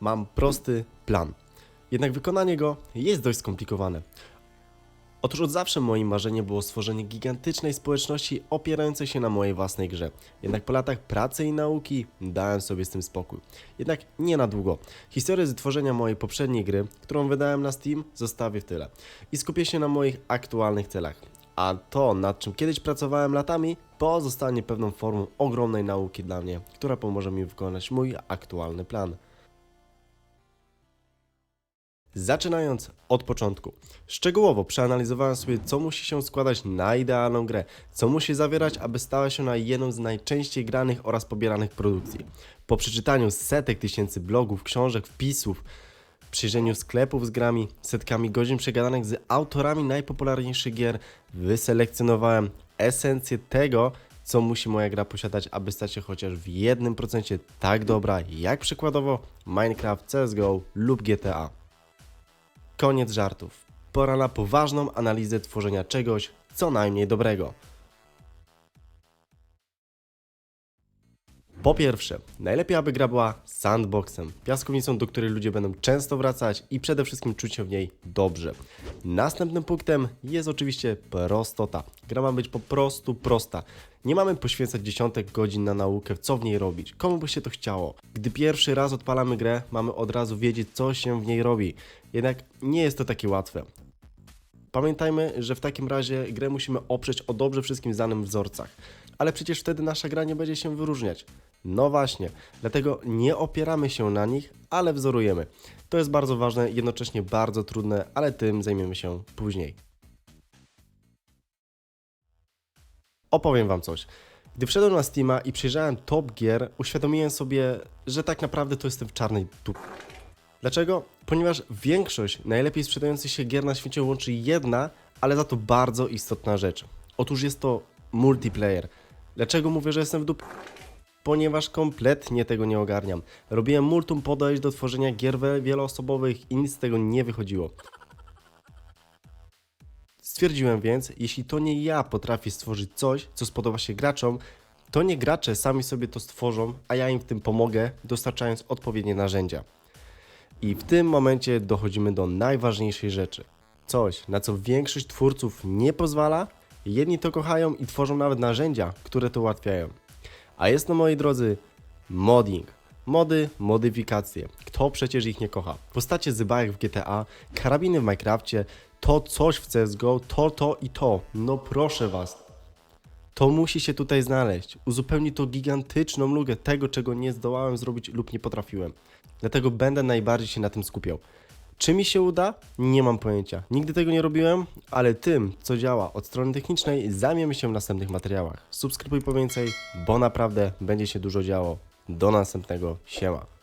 mam prosty plan. Jednak wykonanie go jest dość skomplikowane. Otóż od zawsze moim marzeniem było stworzenie gigantycznej społeczności opierającej się na mojej własnej grze. Jednak po latach pracy i nauki dałem sobie z tym spokój. Jednak nie na długo. Historię tworzenia mojej poprzedniej gry, którą wydałem na Steam, zostawię w tyle. I skupię się na moich aktualnych celach. A to, nad czym kiedyś pracowałem latami, pozostanie pewną formą ogromnej nauki dla mnie, która pomoże mi wykonać mój aktualny plan. Zaczynając od początku. Szczegółowo przeanalizowałem sobie, co musi się składać na idealną grę, co musi zawierać, aby stała się na jedną z najczęściej granych oraz pobieranych produkcji. Po przeczytaniu setek tysięcy blogów, książek, wpisów, przyjrzeniu sklepów z grami, setkami godzin przegadanych z autorami najpopularniejszych gier, wyselekcjonowałem esencję tego, co musi moja gra posiadać, aby stać się chociaż w 1% tak dobra, jak przykładowo Minecraft, CSGO lub GTA. Koniec żartów. Pora na poważną analizę tworzenia czegoś co najmniej dobrego. Po pierwsze, najlepiej aby gra była sandboxem, piaskownicą, do której ludzie będą często wracać i przede wszystkim czuć się w niej dobrze. Następnym punktem jest oczywiście prostota. Gra ma być po prostu prosta. Nie mamy poświęcać dziesiątek godzin na naukę, co w niej robić, komu by się to chciało. Gdy pierwszy raz odpalamy grę, mamy od razu wiedzieć, co się w niej robi. Jednak nie jest to takie łatwe. Pamiętajmy, że w takim razie grę musimy oprzeć o dobrze wszystkim znanym wzorcach. Ale przecież wtedy nasza gra nie będzie się wyróżniać. No właśnie, dlatego nie opieramy się na nich, ale wzorujemy. To jest bardzo ważne, jednocześnie bardzo trudne, ale tym zajmiemy się później. Opowiem Wam coś. Gdy wszedłem na Steama i przejrzałem top gier, uświadomiłem sobie, że tak naprawdę to jestem w czarnej dupie. Dlaczego? Ponieważ większość najlepiej sprzedających się gier na świecie łączy jedna, ale za to bardzo istotna rzecz. Otóż jest to multiplayer. Dlaczego mówię, że jestem w dup? Ponieważ kompletnie tego nie ogarniam. Robiłem multum podejść do tworzenia gier wieloosobowych i nic z tego nie wychodziło. Stwierdziłem więc, jeśli to nie ja potrafię stworzyć coś, co spodoba się graczom, to nie gracze sami sobie to stworzą, a ja im w tym pomogę, dostarczając odpowiednie narzędzia. I w tym momencie dochodzimy do najważniejszej rzeczy. Coś, na co większość twórców nie pozwala, jedni to kochają i tworzą nawet narzędzia, które to ułatwiają. A jest to, moi drodzy, modding. Mody, modyfikacje. Kto przecież ich nie kocha? Postacie zybajek w GTA, karabiny w Minecrafcie, to coś w CSGO, to, to i to. No proszę was, to musi się tutaj znaleźć. Uzupełni to gigantyczną lugę tego, czego nie zdołałem zrobić lub nie potrafiłem. Dlatego będę najbardziej się na tym skupiał. Czy mi się uda? Nie mam pojęcia. Nigdy tego nie robiłem, ale tym, co działa od strony technicznej, zajmiemy się w następnych materiałach. Subskrybuj po więcej, bo naprawdę będzie się dużo działo. Do następnego. Siema.